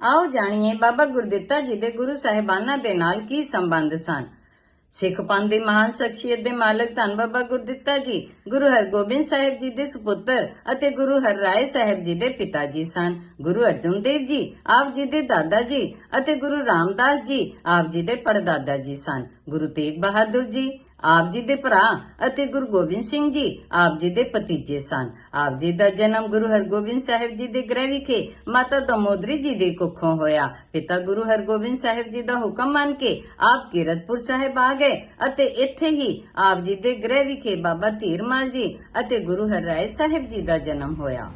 ਆਓ ਜਾਣੀਏ ਬਾਬਾ ਗੁਰਦਿੱਤਾ ਜੀ ਦੇ ਗੁਰੂ ਸਾਹਿਬਾਨਾਂ ਦੇ ਨਾਲ ਕੀ ਸੰਬੰਧ ਸਨ। ਸਿੱਖ ਪੰਥ ਦੀ ਮਹਾਨ ਸ਼ਖਸੀਅਤ ਦੇ ਮਾਲਕ ਧੰਨ ਬਾਬਾ ਗੁਰਦਿੱਤਾ ਜੀ, ਗੁਰੂ ਹਰਗੋਬਿੰਦ ਸਾਹਿਬ ਜੀ ਦੇ ਸੁਪੁੱਤਰ ਅਤੇ ਗੁਰੂ ਹਰਰਾਏ ਸਾਹਿਬ ਜੀ ਦੇ ਪਿਤਾ ਜੀ ਸਨ। ਗੁਰੂ ਅਰਜਨ ਦੇਵ ਜੀ, ਆਪ ਜੀ ਦੇ ਦਾਦਾ ਜੀ ਅਤੇ ਗੁਰੂ ਰਾਮਦਾਸ ਜੀ, ਆਪ ਜੀ ਦੇ ਪੜਦਾਦਾ ਜੀ ਸਨ। ਗੁਰੂ ਤੇਗ ਬਹਾਦਰ ਜੀ ਆਪ ਜੀ ਦੇ ਭਰਾ ਅਤੇ ਗੁਰੂ ਗੋਬਿੰਦ ਸਿੰਘ ਜੀ ਆਪ ਜੀ ਦੇ ਭਤੀਜੇ ਸਨ। ਆਪ ਜੀ ਦਾ ਜਨਮ ਗੁਰੂ ਹਰਗੋਬਿੰਦ ਸਾਹਿਬ ਜੀ ਦੇ ਗ੍ਰਹਿ ਵਿਖੇ ਮਾਤਾ ਦਮੋਦਰੀ ਜੀ ਦੇ ਕੁੱਖੋਂ ਹੋਇਆ। ਪਿਤਾ ਗੁਰੂ ਹਰਗੋਬਿੰਦ ਸਾਹਿਬ ਜੀ ਦਾ ਹੁਕਮ ਮੰਨ ਕੇ ਆਪ ਕੀਰਤਪੁਰ ਸਾਹਿਬ ਆ ਗਏ ਅਤੇ ਇੱਥੇ ਹੀ ਆਪ ਜੀ ਦੇ ਗ੍ਰਹਿ ਵਿਖੇ ਬਾਬਾ ਧੀਰਮਾਲ ਜੀ ਅਤੇ ਗੁਰੂ ਹਰਰਾਏ ਸਾਹਿਬ ਜੀ ਦਾ ਜਨਮ ਹੋਇਆ।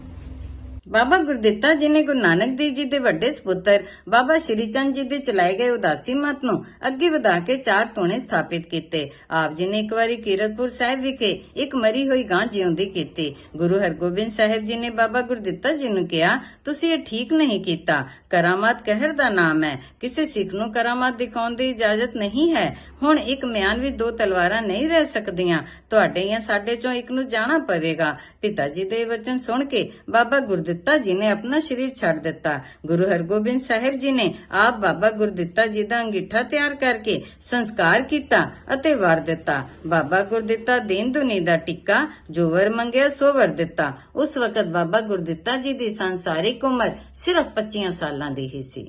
ਬਾਬਾ ਗੁਰਦਿੱਤਾ ਜੀ ਨੇ ਗੁਰੂ ਨਾਨਕ ਦੇਵ ਜੀ ਦੇ ਵੱਡੇ ਸੁਪੁੱਤਰ, ਬਾਬਾ ਸ਼੍ਰੀ ਚੰਦ ਜੀ ਦੇ ਚਲਾਏ ਗਏ ਉਦਾਸੀ ਮਤ ਨੂੰ ਅੱਗੇ ਵਧਾ ਕੇ ਚਾਰ ਟੋਣੇ ਸਥਾਪਿਤ ਕੀਤੇ। ਆਪ ਜੀ ਨੇ ਇੱਕ ਵਾਰੀ ਕੀਰਤਪੁਰ ਸਾਹਿਬ ਵਿਖੇ ਇੱਕ ਮਰੀ ਹੋਈ ਗਾਂ ਜਿਉਂਦੀ ਕੀਤੀ। ਗੁਰੂ ਹਰਗੋਬਿੰਦ ਸਾਹਿਬ ਜੀ ਨੇ ਬਾਬਾ ਗੁਰਦਿੱਤਾ ਜੀ ਨੂੰ ਕਿਹਾ, ਤੁਸੀਂ ਇਹ ਠੀਕ ਨਹੀਂ ਕੀਤਾ। ਕਰਾਮਾਤ ਕਹਿਰ ਦਾ ਨਾਮ ਹੈ। ਕਿਸੇ ਸਿੱਖ ਨੂੰ ਕਰਾਮਾਤ ਦਿਖਾਉਣ ਦੀ ਇਜਾਜ਼ਤ ਨਹੀਂ ਹੈ। ਹੁਣ ਇੱਕ ਮਿਆਨ ਵੀ ਦੋ ਤਲਵਾਰਾਂ ਨਹੀਂ ਰਹਿ ਸਕਦੀਆਂ। ਤੁਹਾਡੇ ਜਾਂ ਸਾਡੇ ਚੋਂ ਇੱਕ ਨੂੰ ਜਾਣਾ ਪਵੇਗਾ। ਪਿਤਾ ਜੀ ਦੇ ਵਚਨ ਸੁਣ ਕੇ ਬਾਬਾ ਗੁਰਦਿੱਤਾ ਜੀ ਨੇ ਆਪਣਾ ਸਰੀਰ ਛੱਡ ਦਿੱਤਾ। ਗੁਰੂ ਹਰਗੋਬਿੰਦ ਸਾਹਿਬ ਜੀ ਨੇ ਆਪ ਬਾਬਾ ਗੁਰਦਿੱਤਾ ਜੀ ਦਾ ਅੰਗੀਠਾ ਤਿਆਰ ਕਰਕੇ ਸੰਸਕਾਰ ਕੀਤਾ ਅਤੇ ਵਰ ਦਿੱਤਾ। ਬਾਬਾ ਗੁਰਦਿੱਤਾ ਦੇਨ ਦੁਨੀ ਦਾ ਟਿੱਕਾ ਜੋ ਵਰ ਮੰਗਿਆ ਸੋ ਵਰ ਦਿੱਤਾ। ਉਸ ਵਕਤ ਬਾਬਾ ਗੁਰਦਿੱਤਾ ਜੀ ਦੀ ਸੰਸਾਰਿਕ ਉਮਰ ਸਿਰਫ 25 ਸਾਲਾਂ ਦੀ ਹੀ ਸੀ।